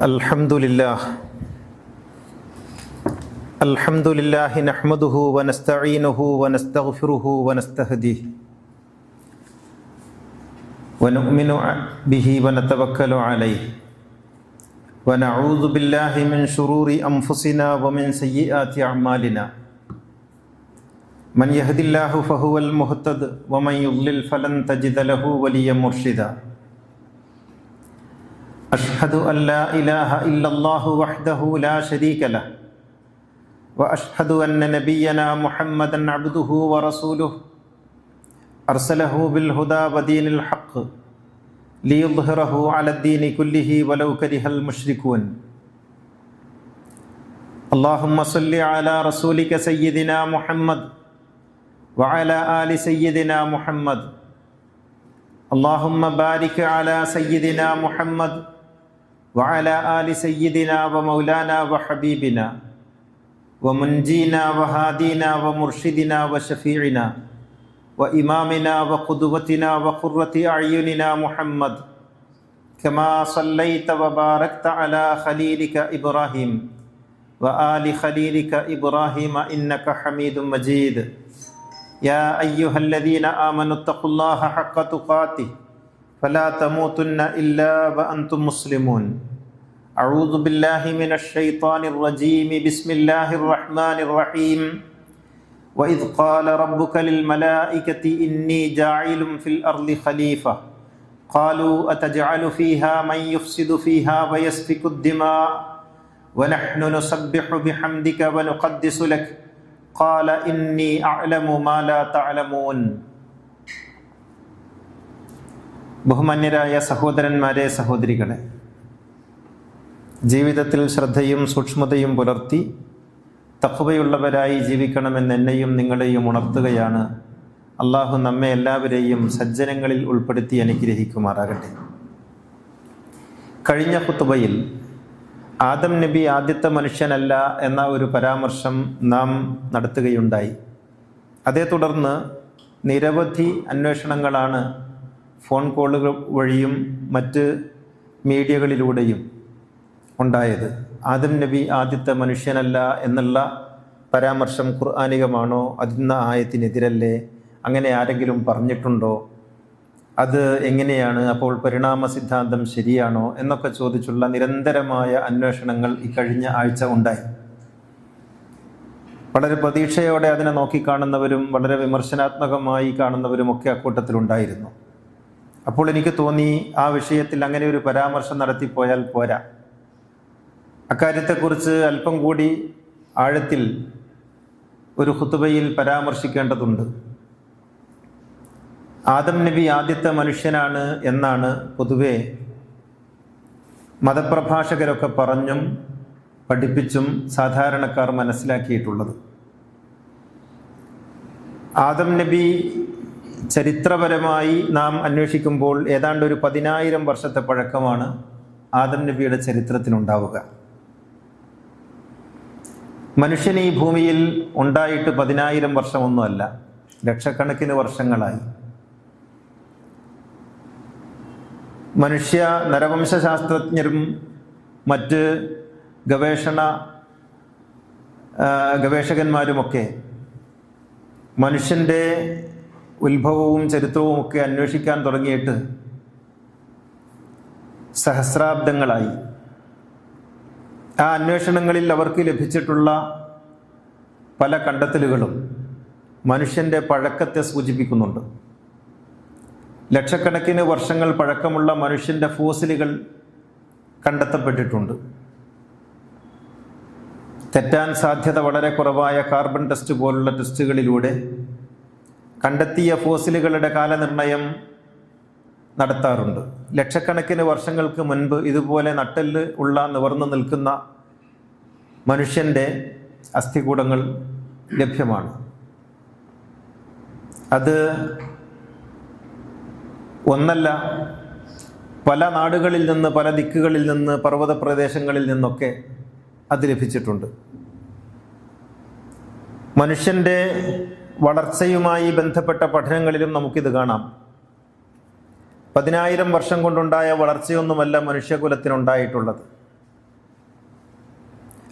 الحمد لله الحمد لله نحمده ونستعينه ونستغفره ونستهديه ونؤمن به ونتوكل عليه ونعوذ بالله من شرور انفسنا ومن سيئات اعمالنا من يهد الله فهو المهتد ومن يضلل فلن تجد له وليا مرشدا أشهد أن لا إله إلا الله وحده لا شريك له وأشهد أن نبينا محمدا عبده ورسوله أرسله بالهدى ودين الحق ليظهره على الدين كله ولو كره المشركون. اللهم صل على رسولك سيدنا محمد وعلى آل سيدنا محمد. اللهم بارك على سيدنا محمد وعلى آل سيدنا ومولانا وحبيبنا ومنجينا وهادينا ومرشدنا وشفيعنا وإمامنا وقدوتنا وقرة أعيننا محمد كما صليت وباركت على خليلك إبراهيم وآل خليلك إبراهيم إنك حميد مجيد. يا أيها الذين آمنوا اتقوا الله حق تقاته. فلا تموتن إلا وأنتم مسلمون. أعوذ بالله من الشيطان الرجيم. بسم الله الرحمن الرحيم. وإذ قال ربك للملائكة إني جاعل في الأرض خليفة. قالوا أتجعل فيها من يفسد فيها ويسفك الدماء؟ ونحن نسبح بحمدك ونقدس لك. قال إني أعلم ما لا تعلمون. ബഹുമാന്യരായ സഹോദരന്മാരെ സഹോദരികളെ ജീവിതത്തിൽ ശ്രദ്ധയും സൂക്ഷ്മതയും പുലർത്തി തഖവയുള്ളവരായി ജീവിക്കണമെന്ന് എന്നെയും നിങ്ങളെയും ഉണർത്തുകയാണ് അള്ളാഹു നമ്മെ എല്ലാവരെയും സജ്ജനങ്ങളിൽ ഉൾപ്പെടുത്തി അനുഗ്രഹിക്കുമാറാകട്ടെ. കഴിഞ്ഞ കുത്തുബയിൽ ആദം നബി ആദ്യത്തെ മനുഷ്യനല്ല എന്ന ഒരു പരാമർശം നാം നടത്തുകയുണ്ടായി. അതേ തുടർന്ന് നിരവധി അന്വേഷണങ്ങളാണ് ഫോൺ കോളുകൾ വഴിയും മറ്റ് മീഡിയകളിലൂടെയും ഉണ്ടായത്. ആദം നബി ആദ്യത്തെ മനുഷ്യനല്ല എന്നുള്ള പരാമർശം ഖുർആാനികമാണോ? അതിന്ന ആയത്തിനെതിരല്ലേ? അങ്ങനെ ആരെങ്കിലും പറഞ്ഞിട്ടുണ്ടോ? അത് എങ്ങനെയാണ്? അപ്പോൾ പരിണാമ സിദ്ധാന്തം ശരിയാണോ? എന്നൊക്കെ ചോദിച്ചുള്ള നിരന്തരമായ അന്വേഷണങ്ങൾ ഇക്കഴിഞ്ഞ ആഴ്ച ഉണ്ടായി. വളരെ പ്രതീക്ഷയോടെ അതിനെ നോക്കിക്കാണുന്നവരും വളരെ വിമർശനാത്മകമായി കാണുന്നവരും ഒക്കെ അക്കൂട്ടത്തിലുണ്ടായിരുന്നു അപ്പോൾ എനിക്ക് തോന്നി ആ വിഷയത്തിൽ അങ്ങനെ ഒരു പരാമർശം നടത്തിപ്പോയാൽ പോരാ. അക്കാര്യത്തെക്കുറിച്ച് അല്പം കൂടി ആഴത്തിൽ ഒരു ഹുത്തുബയിൽ പരാമർശിക്കേണ്ടതുണ്ട്. ആദം നബി ആദ്യത്തെ മനുഷ്യനാണ് എന്നാണ് പൊതുവെ മതപ്രഭാഷകരൊക്കെ പറഞ്ഞും പഠിപ്പിച്ചും സാധാരണക്കാർ മനസ്സിലാക്കിയിട്ടുള്ളത്. ആദം നബി ചരിത്രപരമായി നാം അന്വേഷിക്കുമ്പോൾ ഏതാണ്ട് ഒരു പതിനായിരം വർഷത്തെ പഴക്കമാണ് ആദം നബിയുടെ ചരിത്രത്തിനുണ്ടാവുക മനുഷ്യൻ ഈ ഭൂമിയിൽ ഉണ്ടായിട്ട് പതിനായിരം വർഷമൊന്നുമല്ല ലക്ഷക്കണക്കിന് വർഷങ്ങളായി. മനുഷ്യ നരവംശാസ്ത്രജ്ഞരും മറ്റ് ഗവേഷണ ഗവേഷകന്മാരുമൊക്കെ മനുഷ്യന്റെ ഉത്ഭവവും ചരിത്രവും ഒക്കെ അന്വേഷിക്കാൻ തുടങ്ങിയിട്ട് സഹസ്രാബ്ദങ്ങളായി. ആ അന്വേഷണങ്ങളിൽ അവർക്ക് ലഭിച്ചിട്ടുള്ള പല കണ്ടെത്തലുകളും മനുഷ്യന്റെ പഴക്കത്തെ സൂചിപ്പിക്കുന്നുണ്ട്. ലക്ഷക്കണക്കിന് വർഷങ്ങൾ പഴക്കമുള്ള മനുഷ്യന്റെ ഫോസിലുകൾ കണ്ടെത്തപ്പെട്ടിട്ടുണ്ട്. തെറ്റാൻ സാധ്യത വളരെ കുറവായ കാർബൺ ടെസ്റ്റ് പോലുള്ള ടെസ്റ്റുകളിലൂടെ കണ്ടെത്തിയ ഫോസിലുകളുടെ കാലനിർണയം നടത്താറുണ്ട്. ലക്ഷക്കണക്കിന് വർഷങ്ങൾക്ക് മുൻപ് ഇതുപോലെ നട്ടെല്ല് ഉള്ള നിവർന്നു നിൽക്കുന്ന മനുഷ്യന്റെ അസ്ഥികൂടങ്ങൾ ലഭ്യമാണ്. അത് ഒന്നല്ല പല നാടുകളിൽ നിന്ന് പല ദിക്കുകളിൽ നിന്ന് പർവത പ്രദേശങ്ങളിൽ നിന്നൊക്കെ അത് ലഭിച്ചിട്ടുണ്ട്. മനുഷ്യന്റെ വളർച്ചയുമായി ബന്ധപ്പെട്ട പഠനങ്ങളിലും നമുക്കിത് കാണാം. പതിനായിരം വർഷം കൊണ്ടുണ്ടായ വളർച്ചയൊന്നുമല്ല മനുഷ്യകുലത്തിനുണ്ടായിട്ടുള്ളത്.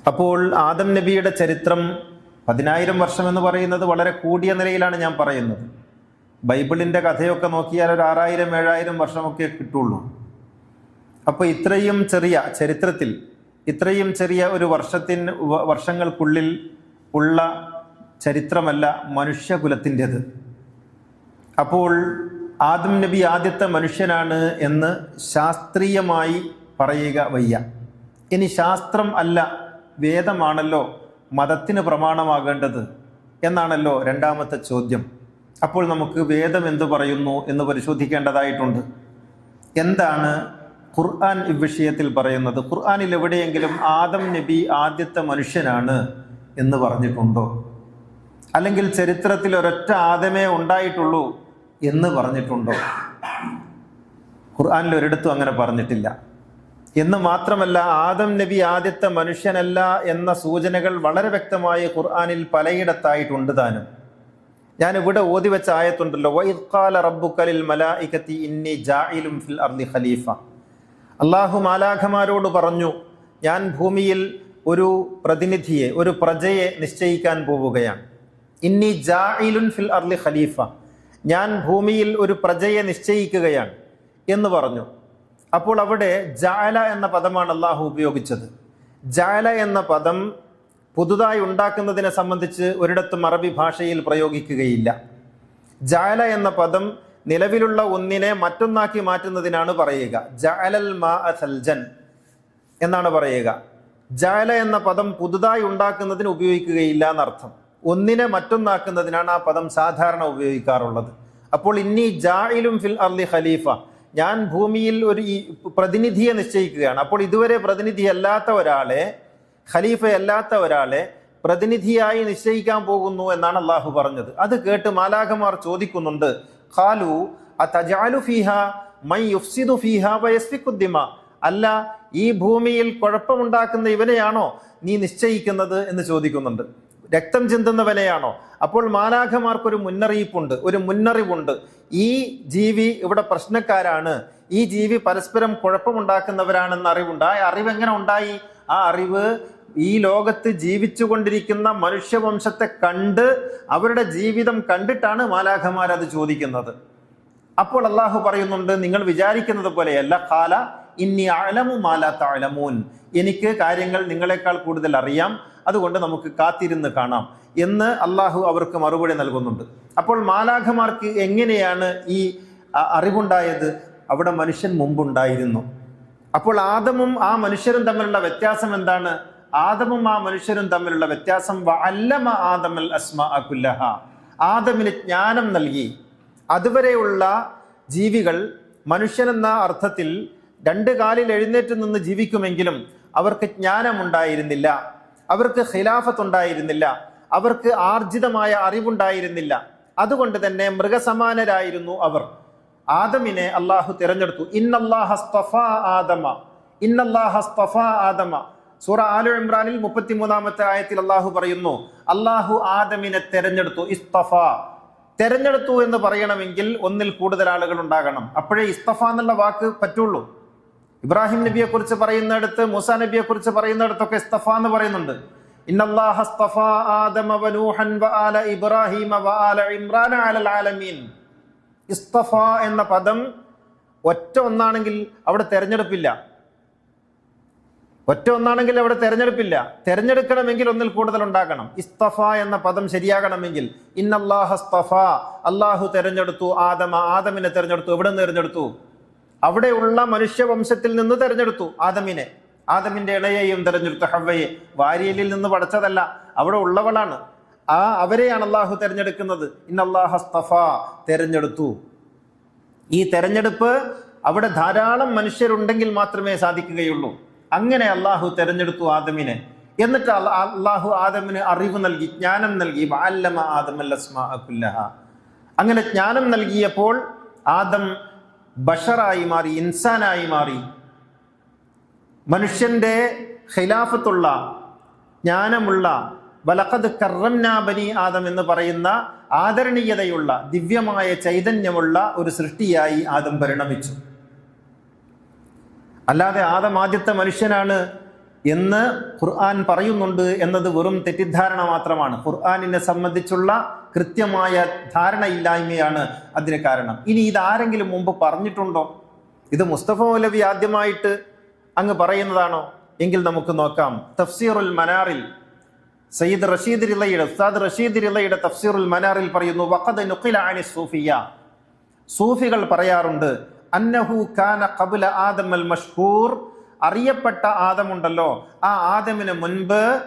അപ്പോൾ ആദം നബിയുടെ ചരിത്രം പതിനായിരം വർഷം എന്ന് പറയുന്നത് വളരെ കൂടിയ നിലയിലാണ് ഞാൻ പറയുന്നത്. ബൈബിളിന്റെ കഥയൊക്കെ നോക്കിയാൽ ഒരു ആറായിരം ഏഴായിരം വർഷമൊക്കെ കിട്ടുള്ളൂ. അപ്പോൾ ഇത്രയും ചെറിയ ചരിത്രത്തിൽ ഇത്രയും ചെറിയ ഒരു വർഷത്തിന് വർഷങ്ങൾക്കുള്ളിൽ ഉള്ള ചരിത്രമല്ല മനുഷ്യകുലത്തിന്റെത്. അപ്പോൾ ആദം നബി ആദ്യത്തെ മനുഷ്യനാണ് എന്ന് ശാസ്ത്രീയമായി പറയുക വയ്യ. ഇനി ശാസ്ത്രം അല്ല വേദമാണല്ലോ മതത്തിന് പ്രമാണമാകേണ്ടത് എന്നാണല്ലോ രണ്ടാമത്തെ ചോദ്യം. അപ്പോൾ നമുക്ക് വേദം എന്തു പറയുന്നു എന്ന് പരിശോധിക്കേണ്ടതായിട്ടുണ്ട്. എന്താണ് ഖുർആൻ വിഷയത്തിൽ പറയുന്നത്? ഖുർആാനിൽ എവിടെയെങ്കിലും ആദം നബി ആദ്യത്തെ മനുഷ്യനാണ് എന്ന് പറഞ്ഞിട്ടുണ്ടോ? അല്ലെങ്കിൽ ചരിത്രത്തിൽ ഒരൊറ്റ ആദമേ ഉണ്ടായിട്ടുള്ളൂ എന്ന് പറഞ്ഞിട്ടുണ്ടോ? ഖുർആാനിൽ ഒരിടത്തും അങ്ങനെ പറഞ്ഞിട്ടില്ല. എന്ന് മാത്രമല്ല ആദം നബി ആദ്യത്തെ മനുഷ്യനല്ല എന്ന സൂചനകൾ വളരെ വ്യക്തമായി ഖുർആാനിൽ പലയിടത്തായിട്ടുണ്ട് താനും. ഞാൻ ഇവിടെ ഓതി വെച്ച ആയത്തുണ്ടല്ലോ "വഇദ് ഖാല മലായിക്കത്തി ഇന്നി ജായിലും ഫിൽ അർദി ഖലീഫ. അള്ളാഹു മാലാഖമാരോട് പറഞ്ഞു ഞാൻ ഭൂമിയിൽ ഒരു പ്രതിനിധിയെ ഒരു പ്രജയെ നിശ്ചയിക്കാൻ പോവുകയാണ്. ഇന്നി ജാഇലുൻ ഫിൽ അർലി ഖലീഫ. ഞാൻ ഭൂമിയിൽ ഒരു പ്രജയെ നിശ്ചയിക്കുകയാണ് എന്ന് പറഞ്ഞു. അപ്പോൾ അവിടെ ജാല എന്ന പദമാണ് അള്ളാഹു ഉപയോഗിച്ചത്. ജാല എന്ന പദം പുതുതായി ഉണ്ടാക്കുന്നതിനെ സംബന്ധിച്ച് ഒരിടത്തും അറബി ഭാഷയിൽ പ്രയോഗിക്കുകയില്ല. ജാല എന്ന പദം നിലവിലുള്ള ഒന്നിനെ മറ്റൊന്നാക്കി മാറ്റുന്നതിനാണ് പറയുക. ജാലൽ മാ എന്നാണ് പറയുക. ജാല എന്ന പദം പുതുതായി ഉണ്ടാക്കുന്നതിന് ഉപയോഗിക്കുകയില്ല എന്നർത്ഥം. ഒന്നിനെ മറ്റൊന്നാക്കുന്നതിനാണ് ആ പദം സാധാരണ ഉപയോഗിക്കാറുള്ളത്. അപ്പോൾ ഇന്നി ജായിലും ഫിൽ അർലി ഖലീഫ ഞാൻ ഭൂമിയിൽ ഒരു ഈ പ്രതിനിധിയെ നിശ്ചയിക്കുകയാണ്. അപ്പോൾ ഇതുവരെ പ്രതിനിധി അല്ലാത്ത ഒരാളെ ഖലീഫ അല്ലാത്ത ഒരാളെ പ്രതിനിധിയായി നിശ്ചയിക്കാൻ പോകുന്നു എന്നാണ് അള്ളാഹു പറഞ്ഞത്. അത് കേട്ട് മാലാഖമാർ ചോദിക്കുന്നുണ്ട് ഖാലു അജാലു ഫീഹ മൈ യുഫ്സിദു ഫീഹ വയസ്ഫിക്കുദ്ദിമ അല്ല ഈ ഭൂമിയിൽ കുഴപ്പമുണ്ടാക്കുന്ന ഇവനെയാണോ നീ നിശ്ചയിക്കുന്നത് എന്ന് ചോദിക്കുന്നുണ്ട്. രക്തം ചിന്തുന്നവനെയാണോ അപ്പോൾ മാലാഖമാർക്കൊരു മുന്നറിയിപ്പുണ്ട് ഒരു മുന്നറിവുണ്ട്. ഈ ജീവി ഇവിടെ പ്രശ്നക്കാരാണ്. ഈ ജീവി പരസ്പരം കുഴപ്പമുണ്ടാക്കുന്നവരാണെന്ന അറിവുണ്ട്. ആ അറിവ് എങ്ങനെ ഉണ്ടായി? ആ അറിവ് ഈ ലോകത്ത് ജീവിച്ചു കൊണ്ടിരിക്കുന്ന മനുഷ്യവംശത്തെ കണ്ട് അവരുടെ ജീവിതം കണ്ടിട്ടാണ് മാലാഖമാർ അത് ചോദിക്കുന്നത്. അപ്പോൾ അള്ളാഹു പറയുന്നുണ്ട് നിങ്ങൾ വിചാരിക്കുന്നത് പോലെയല്ല. കാല ഇന്നി അലമു മാലാ തലമൂൻ എനിക്ക് കാര്യങ്ങൾ നിങ്ങളെക്കാൾ കൂടുതൽ അറിയാം. അതുകൊണ്ട് നമുക്ക് കാത്തിരുന്ന് കാണാം. എന്ന് അള്ളാഹു അവർക്ക് മറുപടി നൽകുന്നുണ്ട്. അപ്പോൾ മാലാഖമാർക്ക് എങ്ങനെയാണ് ഈ അറിവുണ്ടായത്? അവിടെ മനുഷ്യൻ മുമ്പുണ്ടായിരുന്നു. അപ്പോൾ ആദമും ആ മനുഷ്യരും തമ്മിലുള്ള വ്യത്യാസം എന്താണ്? ആദമും ആ മനുഷ്യരും തമ്മിലുള്ള വ്യത്യാസം അല്ലമ ആദമൽ അസ്മ അഹ ആദമിന് ജ്ഞാനം നൽകി. അതുവരെയുള്ള ജീവികൾ മനുഷ്യനെന്ന അർത്ഥത്തിൽ രണ്ട് കാലിൽ എഴുന്നേറ്റ് നിന്ന് ജീവിക്കുമെങ്കിലും അവർക്ക് ജ്ഞാനമുണ്ടായിരുന്നില്ല. അവർക്ക് ഖിലാഫത്ത് ഉണ്ടായിരുന്നില്ല അവർക്ക് ആർജിതമായ അറിവുണ്ടായിരുന്നില്ല. അതുകൊണ്ട് തന്നെ മൃഗസമാനരായിരുന്നു അവർ. ആദമിനെ അള്ളാഹു തിരഞ്ഞെടുത്തു. ആദമ. ആദമ. സൂറ ആലു ഇമ്രാനിൽ മുപ്പത്തിമൂന്നാമത്തെ ആയത്തിൽ അള്ളാഹു പറയുന്നു അള്ളാഹു ആദമിനെ തെരഞ്ഞെടുത്തു. ഇസ്തഫ. തെരഞ്ഞെടുത്തു എന്ന് പറയണമെങ്കിൽ ഒന്നിൽ കൂടുതൽ ആളുകൾ ഉണ്ടാകണം. അപ്പോഴേ ഇസ്തഫ എന്നുള്ള വാക്ക് പറ്റുള്ളൂ. ഇബ്രാഹിം നബിയെ കുറിച്ച് പറയുന്നിടത്ത് മൂസ നബിയെ കുറിച്ച് പറയുന്നിടത്തൊക്കെ ഇസ്തഫ എന്ന് പറയുന്നുണ്ട്. ഇസ്തഫ എന്ന പദം ഒറ്റ ഒന്നാണെങ്കിൽ അവിടെ തെരഞ്ഞെടുപ്പില്ല. ഒറ്റ ഒന്നാണെങ്കിൽ അവിടെ തെരഞ്ഞെടുപ്പില്ല. തെരഞ്ഞെടുക്കണമെങ്കിൽ ഒന്നിൽ കൂടുതൽ ഉണ്ടാകണം. ഇസ്തഫ എന്ന പദം ശരിയാകണമെങ്കിൽ ഇന്നല്ലാഹസ്തഫ അള്ളാഹു തെരഞ്ഞെടുത്തു ആദമ ആദമിനെ തെരഞ്ഞെടുത്തു എവിടെ നിന്ന് തെരഞ്ഞെടുത്തു? അവിടെയുള്ള മനുഷ്യവംശത്തിൽ നിന്ന് തെരഞ്ഞെടുത്തു ആദമിനെ. ആദമിന്റെ ഇളയെയും തെരഞ്ഞെടുത്തു ഹവ്വയെ വാരിയലിൽ നിന്ന് പഠിച്ചതല്ല അവിടെ ഉള്ളവളാണ്. ആ അവരെയാണ് അള്ളാഹു തെരഞ്ഞെടുക്കുന്നത്. ഇന്നല്ലാഹസ്തഫ തെരഞ്ഞെടുത്തു. ഈ തെരഞ്ഞെടുപ്പ് അവിടെ ധാരാളം മനുഷ്യരുണ്ടെങ്കിൽ മാത്രമേ സാധിക്കുകയുള്ളൂ. അങ്ങനെ അള്ളാഹു തെരഞ്ഞെടുത്തു ആദമിനെ. എന്നിട്ട് അള്ളാഹു ആദമിന് അറിവ് നൽകി ജ്ഞാനം നൽകി. അസ്മാഅ അങ്ങനെ ജ്ഞാനം നൽകിയപ്പോൾ ആദം ബഷറായി മാറി ഇൻസാനായി മാറി. മനുഷ്യന്റെ ഖിലാഫത്തുള്ള ജ്ഞാനമുള്ള വലഖദ് കറംനാ ബനി ആദം എന്ന് പറയുന്ന ആദരണീയതയുള്ള ദിവ്യമായ ചൈതന്യമുള്ള ഒരു സൃഷ്ടിയായി ആദം പരിണമിച്ചു. അല്ലാതെ ആദം ആദ്യത്തെ മനുഷ്യനാണ് എന്ന് ഖുർആൻ പറയുന്നുണ്ട് എന്നത് വെറും തെറ്റിദ്ധാരണ മാത്രമാണ്. ഖുർആാനിനെ സംബന്ധിച്ചുള്ള കൃത്യമായ ധാരണയില്ലായ്മയാണ് അതിന് കാരണം. ഇനി ഇതാരെങ്കിലും മുമ്പ് പറഞ്ഞിട്ടുണ്ടോ? ഇത് മുസ്തഫ മൗലവി ആദ്യമായിട്ട് അങ്ങ് പറയുന്നതാണോ? എങ്കിൽ നമുക്ക് നോക്കാം. തഫ്സീറുൽ മനാറിൽ സയ്യിദ് റഷീദ് റിലയുടെ ഉസ്താദ് റഷീദ് റിലയുടെ തഫ്സീറുൽ മനാറിൽ പറയുന്നു വഖദ് നുഖിലാനി സൂഫിയ. സൂഫികൾ പറയാറുണ്ട് അന്നഹു കാന ഖബുല ആദമൽ അൽ മഷ്ഹൂർ അറിയപ്പെട്ട ആദമുണ്ടല്ലോ. ആ ആദമിന് മുൻപ്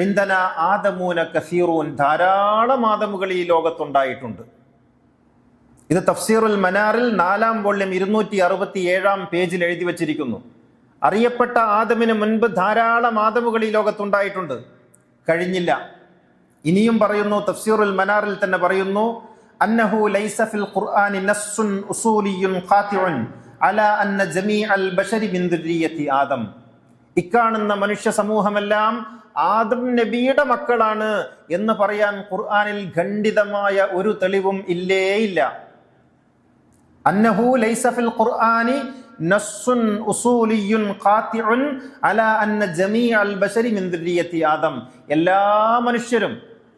ഇന്ധന ആദമൂന കസീറൂൻ ധാരാളം ആദമുകൾ ഈ ലോകത്തുണ്ടായിട്ടുണ്ട്. ഇത് തഫ്സീറുൽ മനാറിൽ നാലാം വോള്യം ഇരുന്നൂറ്റി അറുപത്തി ഏഴാം പേജിൽ എഴുതി വച്ചിരിക്കുന്നു. അറിയപ്പെട്ട ആദമിന് മുൻപ് ധാരാളം ആദമുകൾ ഈ ലോകത്തുണ്ടായിട്ടുണ്ട്. കഴിഞ്ഞില്ല. ഇനിയും പറയുന്നു തഫ്സീറുൽ മനാറിൽ തന്നെ പറയുന്നു അന്നഹു ലൈസ ഫിൽ ഖുർആനി നസ്സുൻ ഉസൂലിയുൻ അലാ അന്ന ജമീഅൽ ബശരി മിൻ ബിന്ദുരിയത്തി ആദം. ഇക്കാണുന്ന മനുഷ്യ സമൂഹമെല്ലാം ആദം നബിയുടെ മക്കളാണ് എന്ന് പറയാൻ ഖുർആാനിൽ ഖണ്ഡിതമായ ഒരു തെളിവും ഇല്ലേ ഇല്ല അന്നഹു ലൈസ ഫിൽ ഖുർആനി നസ്സുൻ ഉസൂലിയുൻ ഖാതിഉൻ അലാ അന്ന ജമീഅൽ ബശരി മിൻ ദുർരിയത്തി ആദം. എല്ലാ മനുഷ്യരും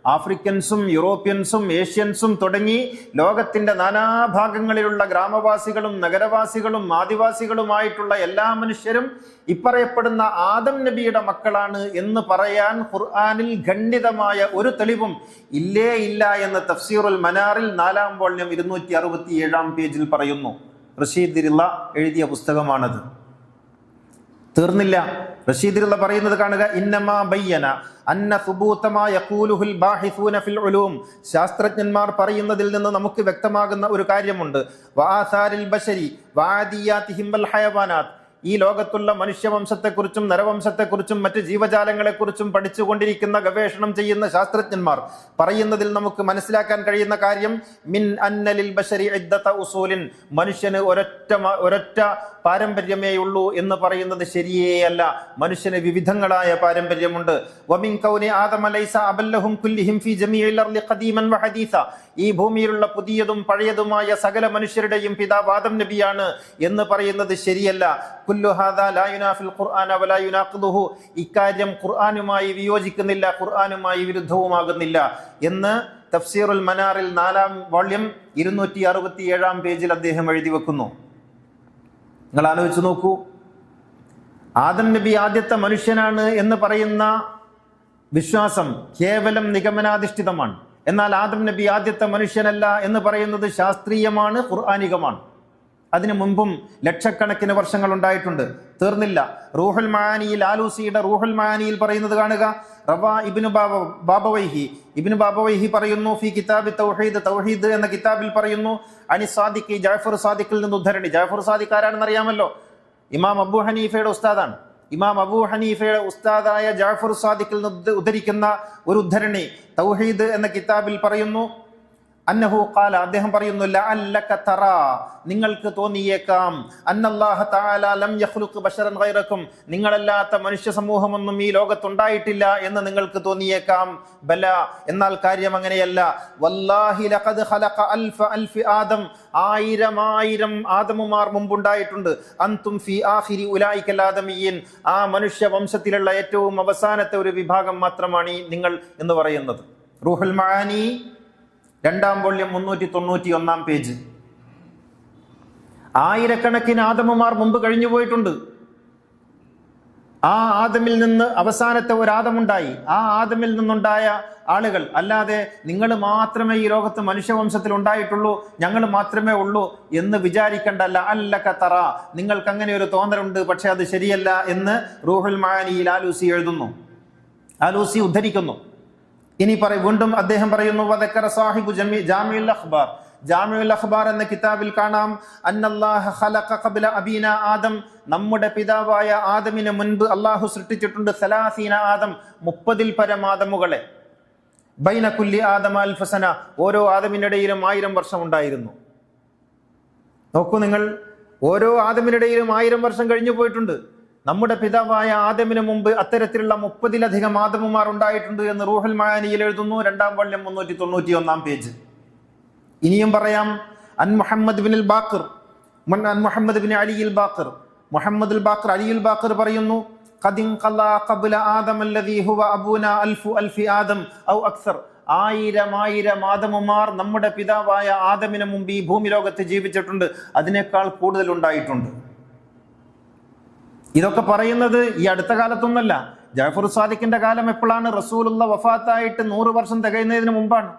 ആഫ്രിക്കൻസും യൂറോപ്യൻസും ഏഷ്യൻസും തുടങ്ങി ലോകത്തിന്റെ നാനാഭാഗങ്ങളിലുള്ള ഗ്രാമവാസികളും നഗരവാസികളും ആദിവാസികളുമായിട്ടുള്ള എല്ലാ മനുഷ്യരും ഇപ്പറയപ്പെടുന്ന ആദം നബിയുടെ മക്കളാണ് എന്ന് പറയാൻ ഖുർആാനിൽ ഖണ്ഡിതമായ ഒരു തെളിവും ഇല്ലേ ഇല്ല എന്ന് തഫ്സീറുൽ മനാറിൽ നാലാം വോള്യം ഇരുന്നൂറ്റി അറുപത്തി ഏഴാം പേജിൽ പറയുന്നു. റഷീദിരിള്ള എഴുതിയ പുസ്തകമാണത്. തീർന്നില്ല. റഷീദിലുള്ള പറയുന്നത് കാണുക ഇന്നമാ ബയ്യന അന്ന ഫിൽ ശാസ്ത്രജ്ഞന്മാർ പറയുന്നതിൽ നിന്ന് നമുക്ക് വ്യക്തമാകുന്ന ഒരു കാര്യമുണ്ട്. വാസാരിൽ ബശരി വാദിയാതിഹിം വൽ ഹയവാനാത്ത്. ഈ ലോകത്തുള്ള മനുഷ്യവംശത്തെക്കുറിച്ചും നരവംശത്തെക്കുറിച്ചും മറ്റ് ജീവജാലങ്ങളെക്കുറിച്ചും പഠിച്ചുകൊണ്ടിരിക്കുന്ന ഗവേഷണം ചെയ്യുന്ന ശാസ്ത്രജ്ഞന്മാർ പറയുന്നതിൽ നമുക്ക് മനസ്സിലാക്കാൻ കഴിയുന്ന കാര്യം മിൻ അന്നലിൽ ഉസൂലിൻ. മനുഷ്യന് ഒരൊറ്റ ഒരൊറ്റ പാരമ്പര്യമേ ഉള്ളൂ എന്ന് പറയുന്നത് ശരിയേയല്ല മനുഷ്യന് വിവിധങ്ങളായ പാരമ്പര്യമുണ്ട്. ഈ ഭൂമിയിലുള്ള പുതിയതും പഴയതുമായ സകല മനുഷ്യരുടെയും പിതാവ് ആദം നബിയാണ് എന്ന് പറയുന്നത് ശരിയല്ല. ഇക്കാര്യം ഖുർആാനുമായി വിയോജിക്കുന്നില്ല ഖുർആാനുമായി വിരുദ്ധവുമാകുന്നില്ല. എന്ന് തഫ്സീറുൽ മനാറിൽ നാലാം വോള്യം ഇരുന്നൂറ്റി അറുപത്തി ഏഴാം പേജിൽ അദ്ദേഹം എഴുതി വെക്കുന്നു. നിങ്ങൾ ആലോചിച്ച് നോക്കൂ. ആദം നബി ആദ്യത്തെ മനുഷ്യനാണ് എന്ന് പറയുന്ന വിശ്വാസം കേവലം നിഗമനാധിഷ്ഠിതമാണ്. എന്നാൽ ആദം നബി ആദ്യത്തെ മനുഷ്യനല്ല എന്ന് പറയുന്നത് ശാസ്ത്രീയമാണ് ഖുർആാനികമാണ്. അതിനു മുമ്പും ലക്ഷക്കണക്കിന് വർഷങ്ങൾ ഉണ്ടായിട്ടുണ്ട്. തീർന്നില്ല. റൂഹുൽ മാനിയിൽ ആലൂസിയുടെ റൂഹുൽ മാനിയിൽ പറയുന്നത് കാണുക. റവ ഇബിനു ബാബ ബാബവൈഹി. ഇബിനു ബാബവൈഹി പറയുന്നു ഫി കിതാബി തൗഹീദ് തൗഹീദ് എന്ന കിതാബിൽ പറയുന്നു അനി സാദിഖ് ജാഫർ സാദിഖിൽ നിന്ന് ഉദ്ധരണി. ജാഫർ സാദിഖ് ആരാണെന്ന് അറിയാമല്ലോ? ഇമാം അബു ഹനീഫയുടെ ഉസ്താദാണ്. ഇമാം അബു ഹനീഫയുടെ ഉസ്താദായ ജാഫർ സാദിഖിൽ നിന്ന് ഉദ്ധരിക്കുന്ന ഒരു ഉദ്ധരണി തൗഹീദ് എന്ന കിതാബിൽ പറയുന്നു അന്നഹു ഖാല അദ്ദേഹം പറയുന്നു ലഅല്ലക തറ. നിങ്ങൾക്ക് തോന്നിയേക്കാം. അന്നല്ലാഹ തആല ലം ബശറൻ നിങ്ങളല്ലാത്ത മനുഷ്യ സമൂഹമൊന്നും ഈ ലോകത്തുണ്ടായിട്ടില്ല എന്ന് നിങ്ങൾക്ക് തോന്നിയേക്കാം. ബല എന്നാൽ കാര്യം അങ്ങനെയല്ല. വല്ലാഹി ലഖദ് ഖലഖ അൽഫ അൽഫി ആദം. ആയിരം ആയിരം ആദമുമാർ മുമ്പുണ്ടായിട്ടുണ്ട്. അന്തും ഫി ആഖിരി ഉലായിക്കൽ ആദമിയീൻ. ആ മനുഷ്യ വംശത്തിലുള്ള ഏറ്റവും അവസാനത്തെ ഒരു വിഭാഗം മാത്രമാണ് നിങ്ങൾ എന്ന് പറയുന്നത്. റൂഹുൽ മആനി രണ്ടാം വോള്യം മുന്നൂറ്റി തൊണ്ണൂറ്റി ഒന്നാം പേജ്. ആയിരക്കണക്കിന് ആദമുമാർ മുമ്പ് കഴിഞ്ഞു പോയിട്ടുണ്ട്. ആ ആദമിൽ നിന്ന് അവസാനത്തെ ഒരു ആദമുണ്ടായി ആ ആദമിൽ നിന്നുണ്ടായ ആളുകൾ അല്ലാതെ നിങ്ങൾ മാത്രമേ ഈ ലോകത്ത് മനുഷ്യവംശത്തിൽ ഉണ്ടായിട്ടുള്ളൂ ഞങ്ങൾ മാത്രമേ ഉള്ളൂ എന്ന് വിചാരിക്കേണ്ടല്ല അല്ല കത്തറ നിങ്ങൾക്ക് അങ്ങനെ ഒരു തോന്നലുണ്ട് പക്ഷെ അത് ശരിയല്ല എന്ന് റൂഹുൽ മാനിയിൽ ആലൂസി എഴുതുന്നു. ആലൂസി ഉദ്ധരിക്കുന്നു. ഇനി പറയും വീണ്ടും അദ്ദേഹം പറയുന്നു വദക്കറ സാഹിബു ജമി ജാമിഉൽ അഖ്ബാർ. ജാമിഉൽ അഖ്ബാർ എന്ന കിതാബിൽ കാണാം. അന്നല്ലാഹ ഖലഖ ഖബ്ല അബീന ആദം. നമ്മുടെ പിതാവായ ആദമിന് മുൻപ് അള്ളാഹു സൃഷ്ടിച്ചിട്ടുണ്ട് സലാസീന ആദം മുപ്പതിൽ പരം ആദമുകളെ. ബൈന കുല്ലി ആദമ അൽഫസന ഓരോ ആദമിനിടയിലും ആയിരം വർഷം ഉണ്ടായിരുന്നു. നോക്കൂ നിങ്ങൾ ഓരോ ആദമിനിടയിലും ആയിരം വർഷം കഴിഞ്ഞു പോയിട്ടുണ്ട്. നമ്മുടെ പിതാവായ ആദമിന് മുമ്പ് അത്തരത്തിലുള്ള മുപ്പതിലധികം ആദമുമാർ ഉണ്ടായിട്ടുണ്ട് എന്ന് റൂഹൽ മായാനിയിൽ എഴുതുന്നു രണ്ടാം വള്ളം മുന്നൂറ്റി തൊണ്ണൂറ്റി ഒന്നാം പേജ്. ഇനിയും പറയാം അൻ മുഹമ്മദ് ബിൻ ബാക്കർ അൻ Muhammad bin Ali al Baqir. Muhammad ul Baqir Ali al Baqir പറയുന്നു ആയിരം ആയിരം ആദമുമാർ നമ്മുടെ പിതാവായ ആദമിന് മുമ്പ് ഈ ഭൂമിലോകത്ത് ജീവിച്ചിട്ടുണ്ട്. അതിനേക്കാൾ കൂടുതൽ ഉണ്ടായിട്ടുണ്ട്. ഇതൊക്കെ പറയുന്നത് ഈ അടുത്ത കാലത്തൊന്നല്ല. ജാഫർ സാദിഖിന്റെ കാലം എപ്പോഴാണ് റസൂലുള്ള വഫാത്തായിട്ട് നൂറ് വർഷം തികയുന്നതിന് മുമ്പാണ്?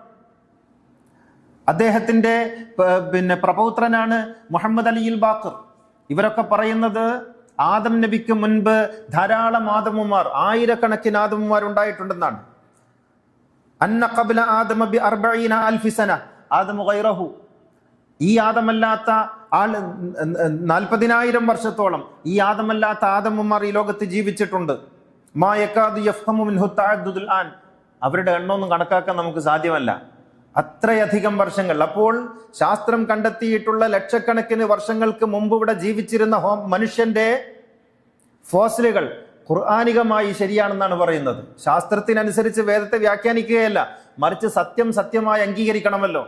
അദ്ദേഹത്തിന്റെ പിന്നെ പ്രപൗത്രനാണ് മുഹമ്മദ് അലിയിൽ ബാക്കർ. ഇവരൊക്കെ പറയുന്നത് ആദം നബിക്ക് മുൻപ് ധാരാളം ആദമുമാർ ആയിരക്കണക്കിന് ആദമുമാർ ഉണ്ടായിട്ടുണ്ടെന്നാണ്. അന്ന ഖബ്ല ആദമ ബി അർബഈന സന ആദമു ഗൈറഹു. ഈ ആദമല്ലാത്ത ആൾ നാൽപ്പതിനായിരം വർഷത്തോളം ഈ ആദമല്ലാത്ത ആദമുമാർ ഈ ലോകത്ത് ജീവിച്ചിട്ടുണ്ട്. ആൻ. അവരുടെ എണ്ണമൊന്നും കണക്കാക്കാൻ നമുക്ക് സാധ്യമല്ല. അത്രയധികം വർഷങ്ങൾ. അപ്പോൾ ശാസ്ത്രം കണ്ടെത്തിയിട്ടുള്ള ലക്ഷക്കണക്കിന് വർഷങ്ങൾക്ക് മുമ്പ് ഇവിടെ ജീവിച്ചിരുന്ന ഹോ മനുഷ്യന്റെ ഫോസിലുകൾ ഖുർആാനികമായി ശരിയാണെന്നാണ് പറയുന്നത്. ശാസ്ത്രത്തിനനുസരിച്ച് വേദത്തെ വ്യാഖ്യാനിക്കുകയല്ല. മറിച്ച് സത്യം സത്യമായി അംഗീകരിക്കണമല്ലോ.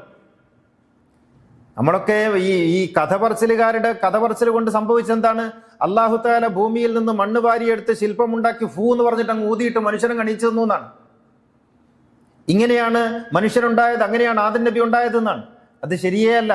നമ്മളൊക്കെ ഈ ഈ കഥ പറച്ചിലുകാരുടെ കഥ പറച്ചിൽ കൊണ്ട് സംഭവിച്ചെന്താണ്? അള്ളാഹു താല ഭൂമിയിൽ നിന്ന് മണ്ണ് വാരിയെടുത്ത് ശില്പമുണ്ടാക്കി ഫൂ എന്ന് പറഞ്ഞിട്ട് അങ്ങ് ഊതിയിട്ട് മനുഷ്യനെ കണിച്ചു തന്നു എന്നാണ്. ഇങ്ങനെയാണ് മനുഷ്യരുണ്ടായത് അങ്ങനെയാണ് ആദൻ നബി ഉണ്ടായതെന്നാണ് അത് ശരിയേ അല്ല.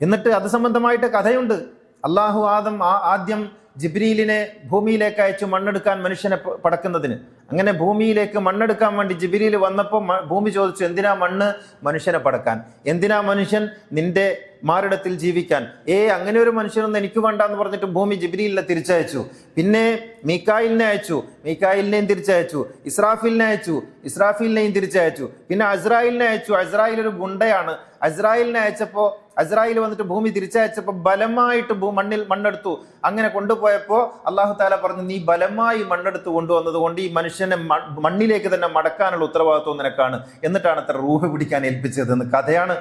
എന്നിട്ട് അത് സംബന്ധമായിട്ട് കഥയുണ്ട്. അള്ളാഹു ആദം ആദ്യം ജിബ്രീലിനെ ഭൂമിയിലേക്ക് അയച്ചു മണ്ണെടുക്കാൻ മനുഷ്യനെ പടക്കുന്നതിന്. അങ്ങനെ ഭൂമിയിലേക്ക് മണ്ണെടുക്കാൻ വേണ്ടി ജിബിരിയിൽ വന്നപ്പോൾ ഭൂമി ചോദിച്ചു എന്തിനാ മണ്ണ് മനുഷ്യനെ പടക്കാൻ? എന്തിനാ മനുഷ്യൻ നിന്റെ മാറിടത്തിൽ ജീവിക്കാൻ? ഏ അങ്ങനെ ഒരു മനുഷ്യനൊന്നും എനിക്ക് വേണ്ട എന്ന് പറഞ്ഞിട്ട് ഭൂമി ജിബിരിയിലെ തിരിച്ചയച്ചു. പിന്നെ മീക്കായിലിനെ അയച്ചു. മീക്കായിലിനെയും തിരിച്ചയച്ചു. ഇസ്രാഫിലിനെ അയച്ചു. ഇസ്രാഫിലിനെയും തിരിച്ചയച്ചു. പിന്നെ അസ്രായിലിനെ അയച്ചു. അസ്രായിൽ ഒരു ഗുണ്ടയാണ്. അസ്രായിലിനെ അയച്ചപ്പോൾ അസ്രായിൽ വന്നിട്ട് ഭൂമി തിരിച്ചയച്ചപ്പോൾ ബലമായിട്ട് ഭൂ മണ്ണിൽ മണ്ണെടുത്തു. അങ്ങനെ കൊണ്ടുപോയപ്പോൾ അള്ളാഹു താല പറഞ്ഞു നീ ബലമായി മണ്ണെടുത്ത് കൊണ്ടുവന്നത് കൊണ്ട് ഈ മനുഷ്യനെ മണ്ണിലേക്ക് തന്നെ മടക്കാനുള്ള ഉത്തരവാദിത്വം നിനക്കാണ്. എന്നിട്ടാണ് അത്ര റൂഹ് പിടിക്കാൻ ഏൽപ്പിച്ചതെന്ന്. കഥയാണ്.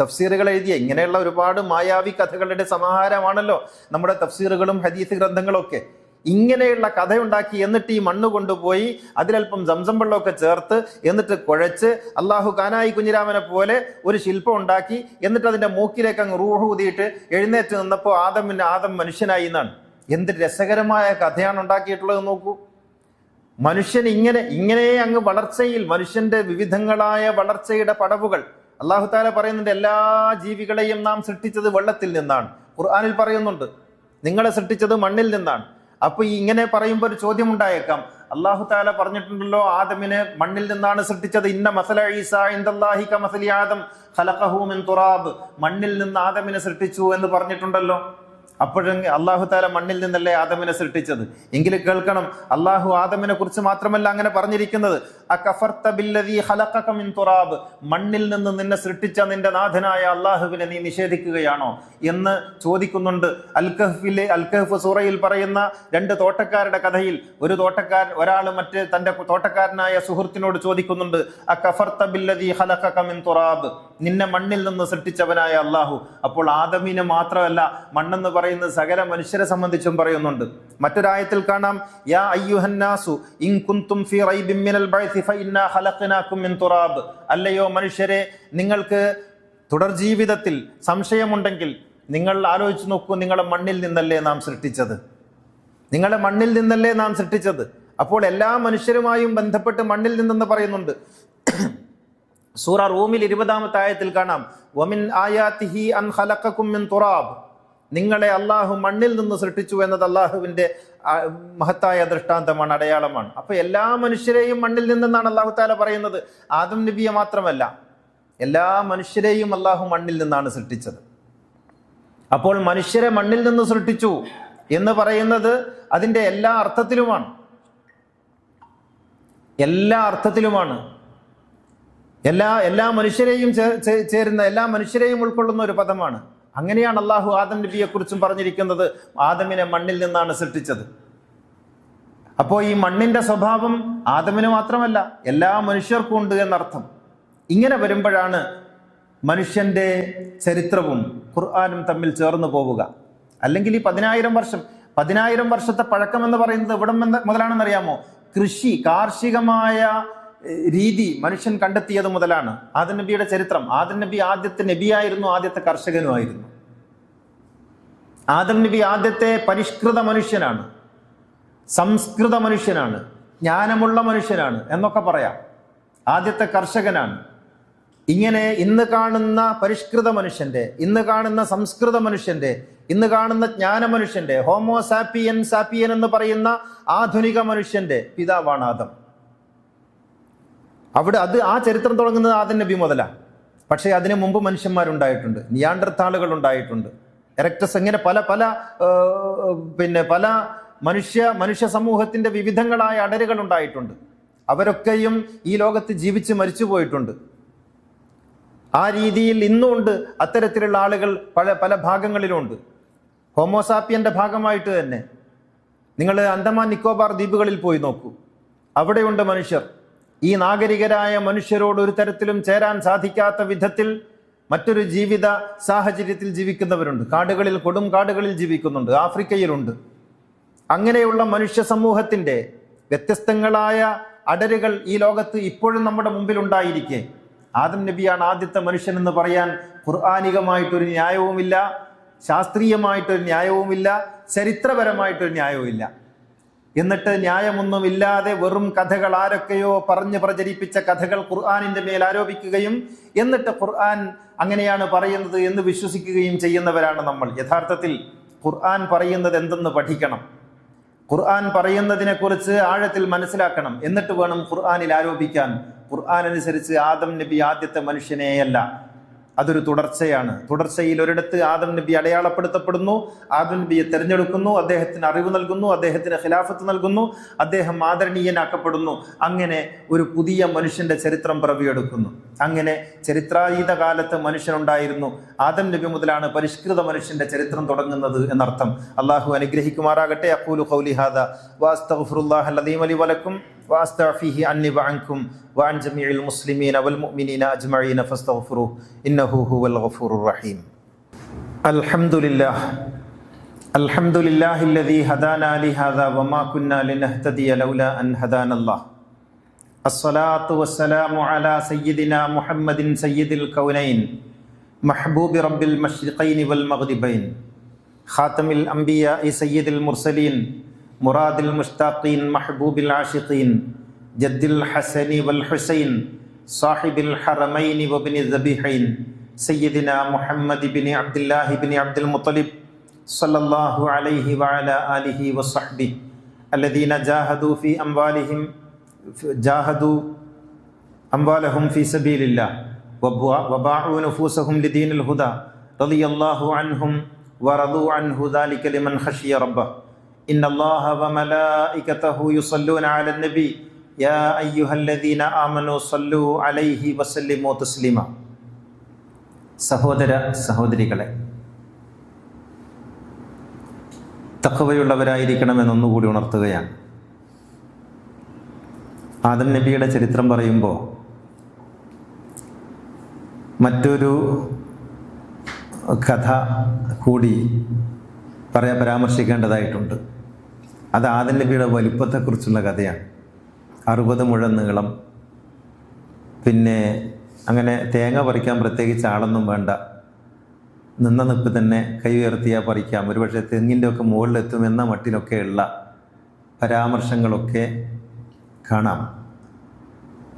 തഫ്സീറുകൾ എഴുതിയ ഇങ്ങനെയുള്ള ഒരുപാട് മായാവി കഥകളുടെ സമാഹാരമാണല്ലോ നമ്മുടെ തഫ്സീറുകളും ഹദീസ് ഗ്രന്ഥങ്ങളൊക്കെ. ഇങ്ങനെയുള്ള കഥയുണ്ടാക്കി എന്നിട്ട് ഈ മണ്ണ് കൊണ്ടുപോയി അതിലല്പം സംസം വെള്ളമൊക്കെ ചേർത്ത് എന്നിട്ട് കുഴച്ച് അള്ളാഹു കാനായി കുഞ്ഞിരാമനെ പോലെ ഒരു ശില്പം ഉണ്ടാക്കി എന്നിട്ട് അതിന്റെ മൂക്കിലേക്ക് അങ്ങ് റൂഹ് ഊതിയിട്ട് എഴുന്നേറ്റ് നിന്നപ്പോൾ ആദം ആദം മനുഷ്യനായി എന്നാണ്. എന്ത് രസകരമായ കഥയാണ് ഉണ്ടാക്കിയിട്ടുള്ളത് നോക്കൂ. മനുഷ്യൻ ഇങ്ങനെ ഇങ്ങനെ അങ്ങ് വളർച്ചയിൽ മനുഷ്യന്റെ വിവിധങ്ങളായ വളർച്ചയുടെ പടവുകൾ. അള്ളാഹു താല പറയുന്നുണ്ട് എല്ലാ ജീവികളെയും നാം സൃഷ്ടിച്ചത് വെള്ളത്തിൽ നിന്നാണ്. ഖുർആാനിൽ പറയുന്നുണ്ട് നിങ്ങളെ സൃഷ്ടിച്ചത് മണ്ണിൽ നിന്നാണ്. അപ്പൊ ഈ ഇങ്ങനെ പറയുമ്പോൾ ഒരു ചോദ്യം ഉണ്ടായേക്കാം. അള്ളാഹു താല പറഞ്ഞിട്ടുണ്ടല്ലോ ആദമിനെ മണ്ണിൽ നിന്നാണ് സൃഷ്ടിച്ചത്. ഇന്ന മസല ഈസ ആദം ഖലഖഹു മിൻ തുറാബ്. മണ്ണിൽ നിന്ന് ആദമിനെ സൃഷ്ടിച്ചു എന്ന് പറഞ്ഞിട്ടുണ്ടല്ലോ. അപ്പോഴെങ്കിൽ അള്ളാഹു താല മണ്ണിൽ നിന്നല്ലേ ആദമിനെ സൃഷ്ടിച്ചത്? എങ്കിലും കേൾക്കണം അള്ളാഹു ആദമിനെ കുറിച്ച് മാത്രമല്ല അങ്ങനെ പറഞ്ഞിരിക്കുന്നത് തുറാബ് മണ്ണിൽ നിന്ന് നിന്നെ സൃഷ്ടിച്ച നിന്റെ നാഥനായ അള്ളാഹുവിനെ നീ നിഷേധിക്കുകയാണോ? എന്ന് ചോദിക്കുന്നുണ്ട്. അൽ കഹ്ഫിലെ അൽ കഹ്ഫ് സൂറയിൽ പറയുന്ന രണ്ട് തോട്ടക്കാരുടെ കഥയിൽ ഒരു തോട്ടക്കാരൻ ഒരാൾ മറ്റ് തന്റെ തോട്ടക്കാരനായ സുഹൃത്തിനോട് ചോദിക്കുന്നുണ്ട് അ ബില്ലദീ ഖലഖക മിൻ തുറാബ് നിന്നെ മണ്ണിൽ നിന്ന് സൃഷ്ടിച്ചവനായ അള്ളാഹു അപ്പോൾ ആദമിനെ മാത്രമല്ല മണ്ണെന്ന് പറയുന്ന സകല മനുഷ്യരെ സംബന്ധിച്ചും പറയുന്നുണ്ട്. മറ്റൊരായത്തിൽ കാണാം യാ അയ്യുഹന്നാസു ഫീ മിനൽ ഫഇന്നാ ഖലഖനാകും മിൻ തുറാബ്. അല്ലയോ മനുഷ്യരെ നിങ്ങൾക്ക് തുടർ ജീവിതത്തിൽ സംശയമുണ്ടെങ്കിൽ നിങ്ങൾ ആലോചിച്ച് നോക്കൂ നിങ്ങളെ മണ്ണിൽ നിന്നല്ലേ നാം സൃഷ്ടിച്ചത്. നിങ്ങളെ മണ്ണിൽ നിന്നല്ലേ നാം സൃഷ്ടിച്ചത്. അപ്പോൾ എല്ലാ മനുഷ്യരുമായും ബന്ധപ്പെട്ട് മണ്ണിൽ നിന്നെന്ന് പറയുന്നുണ്ട്. സൂറ റൂമിൽ ഇരുപതാമത്തെ ആയത്തിൽ കാണാം. വമിൻ അൻ മിൻ തുറാബ്. നിങ്ങളെ അള്ളാഹു മണ്ണിൽ നിന്ന് സൃഷ്ടിച്ചു എന്നത് അള്ളാഹുവിന്റെ മഹത്തായ ദൃഷ്ടാന്തമാണ് അടയാളമാണ്. അപ്പോൾ എല്ലാ മനുഷ്യരെയും മണ്ണിൽ നിന്നെന്നാണ് അള്ളാഹു താല പറയുന്നത്. ആദം നബിയെ മാത്രമല്ല എല്ലാ മനുഷ്യരെയും അള്ളാഹു മണ്ണിൽ നിന്നാണ് സൃഷ്ടിച്ചത്. അപ്പോൾ മനുഷ്യരെ മണ്ണിൽ നിന്ന് സൃഷ്ടിച്ചു എന്ന് പറയുന്നത് അതിന്റെ എല്ലാ അർത്ഥത്തിലുമാണ്. എല്ലാ അർത്ഥത്തിലുമാണ്. എല്ലാ എല്ലാ മനുഷ്യരെയും ചേരുന്ന എല്ലാ മനുഷ്യരെയും ഉൾക്കൊള്ളുന്ന ഒരു പദമാണ്. അങ്ങനെയാണ് അള്ളാഹു ആദം നബിയെ കുറിച്ചും പറഞ്ഞിരിക്കുന്നത്. ആദമിനെ മണ്ണിൽ നിന്നാണ് സൃഷ്ടിച്ചത്. അപ്പോൾ ഈ മണ്ണിന്റെ സ്വഭാവം ആദമിന് മാത്രമല്ല എല്ലാ മനുഷ്യർക്കും ഉണ്ട് എന്നർത്ഥം. ഇങ്ങനെ വരുമ്പോഴാണ് മനുഷ്യന്റെ ചരിത്രവും ഖുർആാനും തമ്മിൽ ചേർന്ന് പോവുക. അല്ലെങ്കിൽ ഈ പതിനായിരം വർഷം പതിനായിരം വർഷത്തെ പഴക്കം എന്ന് പറയുന്നത് ഇവിടം മുതലാണെന്ന് അറിയാമോ കൃഷി കാർഷികമായ രീതി മനുഷ്യൻ കണ്ടെത്തിയത് മുതലാണ്. ആദൻ നബിയുടെ ചരിത്രം. ആദൻ നബി ആദ്യത്തെ നബിയായിരുന്നു ആദ്യത്തെ കർഷകനുമായിരുന്നു. ആദം നബി ആദ്യത്തെ പരിഷ്കൃത മനുഷ്യനാണ്. സംസ്കൃത മനുഷ്യനാണ്. ജ്ഞാനമുള്ള മനുഷ്യനാണ് എന്നൊക്കെ പറയാം. ആദ്യത്തെ കർഷകനാണ്. ഇങ്ങനെ ഇന്ന് കാണുന്ന പരിഷ്കൃത മനുഷ്യന്റെ ഇന്ന് കാണുന്ന സംസ്കൃത മനുഷ്യന്റെ ഇന്ന് കാണുന്ന ജ്ഞാന മനുഷ്യന്റെ ഹോമോ സാപ്പിയൻ സാപ്പിയൻ എന്ന് പറയുന്ന ആധുനിക മനുഷ്യന്റെ പിതാവാണ് ആദം. അവിടെ അത് ആ ചരിത്രം തുടങ്ങുന്നത് ആദ്യം നബി മുതലാണ് പക്ഷേ അതിനു മുമ്പ് മനുഷ്യന്മാരുണ്ടായിട്ടുണ്ട്. നിയാണ്ടർത്താളുകൾ ഉണ്ടായിട്ടുണ്ട്. എറക്ടസ് ഇങ്ങനെ പല പല പിന്നെ പല മനുഷ്യ മനുഷ്യ സമൂഹത്തിന്റെ വിവിധങ്ങളായ അടരുകൾ ഉണ്ടായിട്ടുണ്ട്. അവരൊക്കെയും ഈ ലോകത്ത് ജീവിച്ച് മരിച്ചു പോയിട്ടുണ്ട്. ആ രീതിയിൽ ഇന്നും ഉണ്ട് അത്തരത്തിലുള്ള ആളുകൾ പല പല ഭാഗങ്ങളിലുമുണ്ട്. ഹോമോസാപ്പിയന്റെ ഭാഗമായിട്ട് തന്നെ. നിങ്ങൾ അന്തമാൻ നിക്കോബാർ ദ്വീപുകളിൽ പോയി നോക്കൂ. അവിടെയുണ്ട് മനുഷ്യർ. ഈ നാഗരികരായ മനുഷ്യരോട് ഒരു തരത്തിലും ചേരാൻ സാധിക്കാത്ത വിധത്തിൽ മറ്റൊരു ജീവിത സാഹചര്യത്തിൽ ജീവിക്കുന്നവരുണ്ട്. കാടുകളിൽ കൊടും കാടുകളിൽ ജീവിക്കുന്നുണ്ട്. ആഫ്രിക്കയിലുണ്ട്. അങ്ങനെയുള്ള മനുഷ്യ സമൂഹത്തിന്റെ വ്യത്യസ്തങ്ങളായ അടരുകൾ ഈ ലോകത്ത് ഇപ്പോഴും നമ്മുടെ മുമ്പിൽ ഉണ്ടായിരിക്കെ. ആദം നബിയാണ് ആദ്യത്തെ മനുഷ്യൻ എന്ന് പറയാൻ ഖുർആാനികമായിട്ടൊരു ന്യായവുമില്ല ശാസ്ത്രീയമായിട്ടൊരു ന്യായവുമില്ല ചരിത്രപരമായിട്ടൊരു ന്യായവുമില്ല. എന്നിട്ട് ന്യായമൊന്നുമില്ലാതെ വെറും കഥകൾ ആരൊക്കെയോ പറഞ്ഞ് പ്രചരിപ്പിച്ച കഥകൾ ഖുർആാനിന്റെ മേൽ ആരോപിക്കുകയും എന്നിട്ട് ഖുർആൻ അങ്ങനെയാണ് പറയുന്നത് എന്ന് വിശ്വസിക്കുകയും ചെയ്യുന്നവരാണ് നമ്മൾ. യഥാർത്ഥത്തിൽ ഖുർആൻ പറയുന്നത് എന്തെന്ന് പഠിക്കണം. ഖുർആൻ പറയുന്നതിനെക്കുറിച്ച് ആഴത്തിൽ മനസ്സിലാക്കണം. എന്നിട്ട് വേണം ഖുർആാനിൽ ആരോപിക്കാൻ. ഖുർആൻ അനുസരിച്ച് ആദം നബി ആദ്യത്തെ മനുഷ്യനെയല്ല. അതൊരു തുടർച്ചയാണ്. തുടർച്ചയിൽ ഒരിടത്ത് ആദം നബി അടയാളപ്പെടുത്തപ്പെടുന്നു ആദം നബിയെ തിരഞ്ഞെടുക്കുന്നു അദ്ദേഹത്തിന് അറിവ് നൽകുന്നു അദ്ദേഹത്തിന് ഖിലാഫത്ത് നൽകുന്നു അദ്ദേഹം ആദരണീയനാക്കപ്പെടുന്നു. അങ്ങനെ ഒരു പുതിയ മനുഷ്യന്റെ ചരിത്രം പിറവിയെടുക്കുന്നു. അങ്ങനെ ചരിത്രാതീത കാലത്ത് മനുഷ്യനുണ്ടായിരുന്നു. ആദം നബി മുതലാണ് പരിഷ്കൃത മനുഷ്യന്റെ ചരിത്രം തുടങ്ങുന്നത് എന്നർത്ഥം. അള്ളാഹു അനുഗ്രഹിക്കുമാറാകട്ടെ. അക്കൂലു ഖൗലി വാസ്തഫുറുല്ലാഹ് അലീം അലി വലക്കും. واستعفيه عني وعنكم وعن جميع المسلمين والمؤمنين اجمعين فاستغفروه انه هو الغفور الرحيم الحمد لله الحمد لله الذي هدانا لهذا وما كنا لنهتدي لولا ان هدانا الله الصلاه والسلام على سيدنا محمد سيد الكونين محبوب رب المشرقين والمغربين خاتم الانبياء سيد المرسلين مراد المشتاقين محبوب العاشقين جد الحسن والحسين صاحب الحرمين وابن الذبيحين سيدنا محمد بن عبد الله بن عبد المطلب صلى الله عليه وعلى آله وصحبه الذين جاهدوا في أموالهم جاهدوا أموالهم في سبيل الله وبا- وباعوا نفوسهم لدين الهدى رضي الله عنهم ورضوا عنه ذلك لمن خشي ربه. إن الله وملائكته يصلون على النبي يا أيها الذين آمنوا صلوا عليه وسلموا تسليما സഹോദര സഹോദരികളെ തക്കവയുള്ളവരായിരിക്കണമെന്നൊന്നുകൂടി ഉണർത്തുകയാണ് ആദം നബിയുടെ ചരിത്രം പറയുമ്പോൾ മറ്റൊരു കഥ കൂടി പറയാൻ പരാമർശിക്കേണ്ടതായിട്ടുണ്ട് അത് ആദം നബിയുടെ വലിപ്പത്തെക്കുറിച്ചുള്ള കഥയാണ്. അറുപത് മുഴം നീളം. പിന്നെ അങ്ങനെ തേങ്ങ പറിക്കാൻ പ്രത്യേകിച്ച് ആളൊന്നും വേണ്ട. നിന്ന നിപ്പ് തന്നെ കൈ ഉയർത്തിയാൽ പറിക്കാം. ഒരുപക്ഷെ തെങ്ങിന്റെ ഒക്കെ മുകളിലെത്തുമെന്ന മട്ടിലൊക്കെയുള്ള പരാമർശങ്ങളൊക്കെ കാണാം.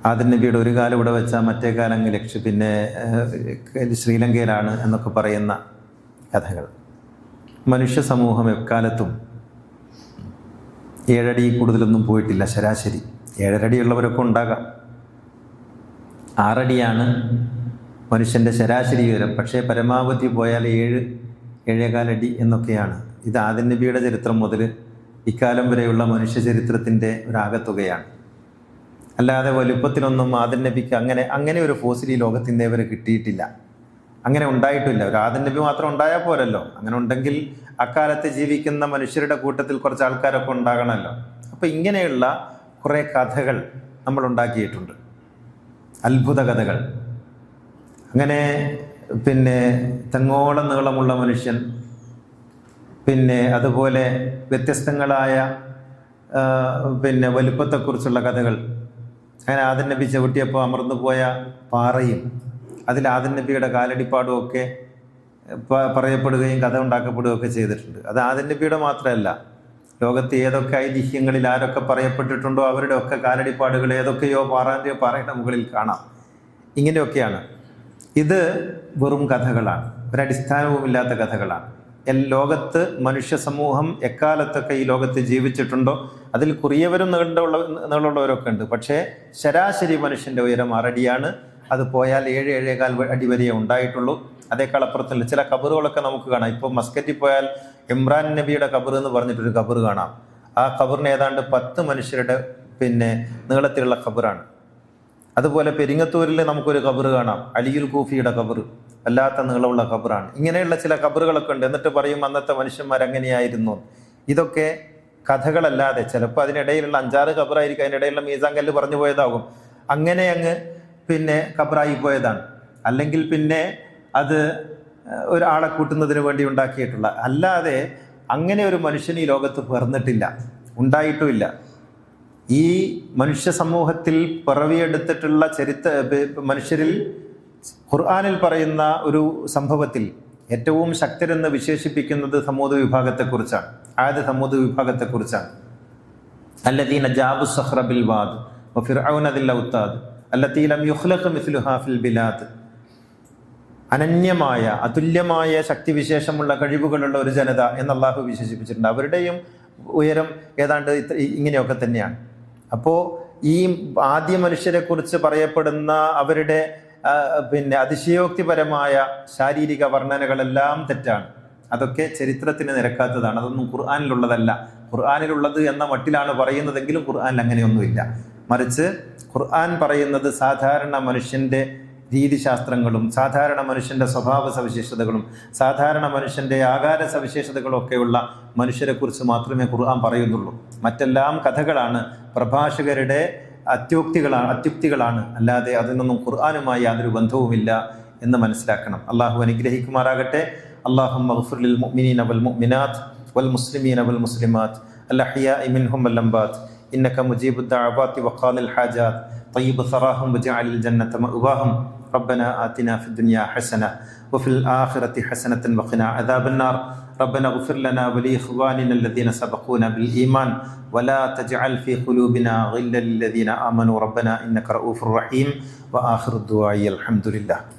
ആദ്യം നബിയുടെ ഒരു കാലം ഇവിടെ വെച്ചാൽ മറ്റേ കാലം അങ്ങ് ലക്ഷ്യ. പിന്നെ ശ്രീലങ്കയിലാണ് എന്നൊക്കെ പറയുന്ന കഥകൾ. മനുഷ്യ സമൂഹം എക്കാലത്തും ഏഴടി കൂടുതലൊന്നും പോയിട്ടില്ല ശരാശരി. ഏഴരടിയുള്ളവരൊക്കെ ഉണ്ടാകാം. ആറടിയാണ് മനുഷ്യന്റെ ശരാശരി ഉയരം. പക്ഷേ പരമാവധി പോയാൽ ഏഴ് ഏഴേകാലടി എന്നൊക്കെയാണ്. ഇത് ആദിൻ നബിയുടെ ചരിത്രം മുതൽ ഇക്കാലം വരെയുള്ള മനുഷ്യ ചരിത്രത്തിന്റെ ഒരാകത്തുകയാണ് അല്ലാതെ വലുപ്പത്തിലൊന്നും ആദിനബിക്ക് അങ്ങനെ അങ്ങനെ ഒരു ഫോസിൽ ഈ ലോകത്തിന്റെ വരെ കിട്ടിയിട്ടില്ല. അങ്ങനെ ഉണ്ടായിട്ടില്ല. ഒരു ആദിനബി മാത്രം ഉണ്ടായാൽ പോരല്ലോ. അങ്ങനെ ഉണ്ടെങ്കിൽ അക്കാലത്ത് ജീവിക്കുന്ന മനുഷ്യരുടെ കൂട്ടത്തിൽ കുറച്ച് ആൾക്കാരൊക്കെ ഉണ്ടാകണമല്ലോ. അപ്പം ഇങ്ങനെയുള്ള കുറേ കഥകൾ നമ്മൾ ഉണ്ടാക്കിയിട്ടുണ്ട്. അത്ഭുത കഥകൾ. അങ്ങനെ പിന്നെ തെങ്ങോളം നീളമുള്ള മനുഷ്യൻ പിന്നെ അതുപോലെ വ്യത്യസ്തങ്ങളായ പിന്നെ വലുപ്പത്തെക്കുറിച്ചുള്ള കഥകൾ. അങ്ങനെ ആദൻ നബി ചവിട്ടിയപ്പോൾ അമർന്നു പോയ പാറയും അതിൽ ആദൻ നബിയുടെ കാലടിപ്പാടും ഒക്കെ പറയപ്പെടുകയും കഥ ഉണ്ടാക്കപ്പെടുകയും ഒക്കെ ചെയ്തിട്ടുണ്ട്. അത് ആദൻ നബിയുടെ മാത്രമല്ല. ലോകത്ത് ഏതൊക്കെ ഐതിഹ്യങ്ങളിൽ ആരൊക്കെ പറയപ്പെട്ടിട്ടുണ്ടോ അവരുടെ ഒക്കെ കാലടിപ്പാടുകൾ ഏതൊക്കെയോ പാറാന്റെ പാറയുടെ മുകളിൽ കാണാം. ഇങ്ങനെയൊക്കെയാണ്. ഇത് വെറും കഥകളാണ്. ഒരടിസ്ഥാനവുമില്ലാത്ത കഥകളാണ്. ലോകത്ത് മനുഷ്യ സമൂഹം എക്കാലത്തൊക്കെ ഈ ലോകത്ത് ജീവിച്ചിട്ടുണ്ടോ? അതിൽ കുറിയവരും നീണ്ടുള്ള നീളുള്ളവരൊക്കെ ഉണ്ട്. പക്ഷേ ശരാശരി മനുഷ്യന്റെ ഉയരം ആറടിയാണ്. അത് പോയാൽ ഏഴ് ഏഴേകാൽ അടി വരെയേ ഉണ്ടായിട്ടുള്ളൂ. അതേക്കാൾ അപ്പുറത്തുള്ള ചില കബറുകളൊക്കെ നമുക്ക് കാണാം. ഇപ്പോൾ മസ്കറ്റിൽ പോയാൽ ഇമ്രാൻ നബിയുടെ കബർ എന്ന് പറഞ്ഞിട്ടൊരു കബർ കാണാം. ആ കബറിന് ഏതാണ്ട് പത്ത് മനുഷ്യരുടെ പിന്നെ നീളത്തിലുള്ള കബറാണ്. അതുപോലെ പെരിങ്ങത്തൂരിൽ നമുക്കൊരു കബർ കാണാം. അലിയുൽ കൂഫിയുടെ കബർ വല്ലാത്ത നീളമുള്ള കബറാണ്. ഇങ്ങനെയുള്ള ചില കബറുകളൊക്കെ ഉണ്ട്. എന്നിട്ട് പറയും അന്നത്തെ മനുഷ്യന്മാർ അങ്ങനെയായിരുന്നു ഇതൊക്കെ കഥകളല്ലാതെ ചിലപ്പോൾ അതിനിടയിലുള്ള അഞ്ചാറ് കബറായിരിക്കും. അതിനിടയിലുള്ള മീസാങ്കല്ല് പറഞ്ഞു പോയതാകും. അങ്ങനെ അങ്ങ് പിന്നെ കബറായി പോയതാണ്. അല്ലെങ്കിൽ പിന്നെ അത് ഒരാളെ കൂട്ടുന്നതിന് വേണ്ടി ഉണ്ടാക്കിയിട്ടുള്ള. അല്ലാതെ അങ്ങനെ ഒരു മനുഷ്യൻ ഈ ലോകത്ത് പിറന്നിട്ടില്ല. ഉണ്ടായിട്ടുമില്ല. ഈ മനുഷ്യ സമൂഹത്തിൽ പിറവിയെടുത്തിട്ടുള്ള ചരിത്ര മനുഷ്യരിൽ ഖുർആാനിൽ പറയുന്ന ഒരു സംഭവത്തിൽ ഏറ്റവും ശക്തരെന്ന് വിശേഷിപ്പിക്കുന്നത് സമൂഹ വിഭാഗത്തെക്കുറിച്ചാണ്. ആദ്യ സമൂഹ വിഭാഗത്തെക്കുറിച്ചാണ്. അല്ലദീന ജാബു സഹ്റബിൽ വാദ് ഫിർഔനദിൽ ഔത്താദ് അല്ലത്തീലം യുഹ്ലഖ് മിസ്ലുഹാഫിൽ ബിലാദ് അനന്യമായ അതുല്യമായ ശക്തിവിശേഷമുള്ള കഴിവുകളുള്ള ഒരു ജനത എന്ന് അള്ളാഹു വിശേഷിപ്പിച്ചിട്ടുണ്ട്. അവരുടെയും ഉയരം ഏതാണ്ട് ഇത്ര- ഇങ്ങനെയൊക്കെ തന്നെയാണ്. അപ്പോൾ ഈ ആദ്യ മനുഷ്യരെക്കുറിച്ച് പറയപ്പെടുന്ന അവരുടെ പിന്നെ അതിശയോക്തിപരമായ ശാരീരിക വർണനകളെല്ലാം തെറ്റാണ്. അതൊക്കെ ചരിത്രത്തിന് നിരക്കാത്തതാണ്. അതൊന്നും ഖുർആാനിലുള്ളതല്ല. ഖുർആാനിലുള്ളത് എന്ന മട്ടിലാണ് പറയുന്നതെങ്കിലും ഖുർആാനിൽ അങ്ങനെയൊന്നുമില്ല മറിച്ച് ഖുർആൻ പറയുന്നത് സാധാരണ മനുഷ്യന്റെ രീതിശാസ്ത്രങ്ങളും സാധാരണ മനുഷ്യൻ്റെ സ്വഭാവ സവിശേഷതകളും സാധാരണ മനുഷ്യൻ്റെ ആകാര സവിശേഷതകളും ഒക്കെയുള്ള മനുഷ്യരെക്കുറിച്ച് മാത്രമേ ഖുർആൻ പറയുന്നുള്ളൂ മറ്റെല്ലാം കഥകളാണ് പ്രഭാഷകരുടെ അത്യുക്തികളാണ് അത്യുക്തികളാണ് അല്ലാതെ അതിനൊന്നും ഖുർആാനുമായി യാതൊരു ബന്ധവുമില്ല എന്ന് മനസ്സിലാക്കണം അള്ളാഹു അനുഗ്രഹിക്കുമാറാകട്ടെ അള്ളാഹു മഗ്ഫുർ ലിൽ മുഅ്മിനീന വൽ മുഅ്മിനാത്ത് വൽ മുസ്ലിമീന വൽ മുസ്ലിമാത്ത് الأحياء منهم واللمبات إنك مجيب الدعوات وقال الحاجات طيب ثراهم وجعل الجنة مأواهم ربنا آتنا في الدنيا حسنة وفي الآخرة حسنة وقنا عذاب النار. ربنا اغفر لنا ولإخواننا الذين سبقونا بالإيمان ولا تجعل في قلوبنا غلا للذين آمنوا. ربنا إنك رؤوف رحيم. وآخر الدعاء الحمد لله.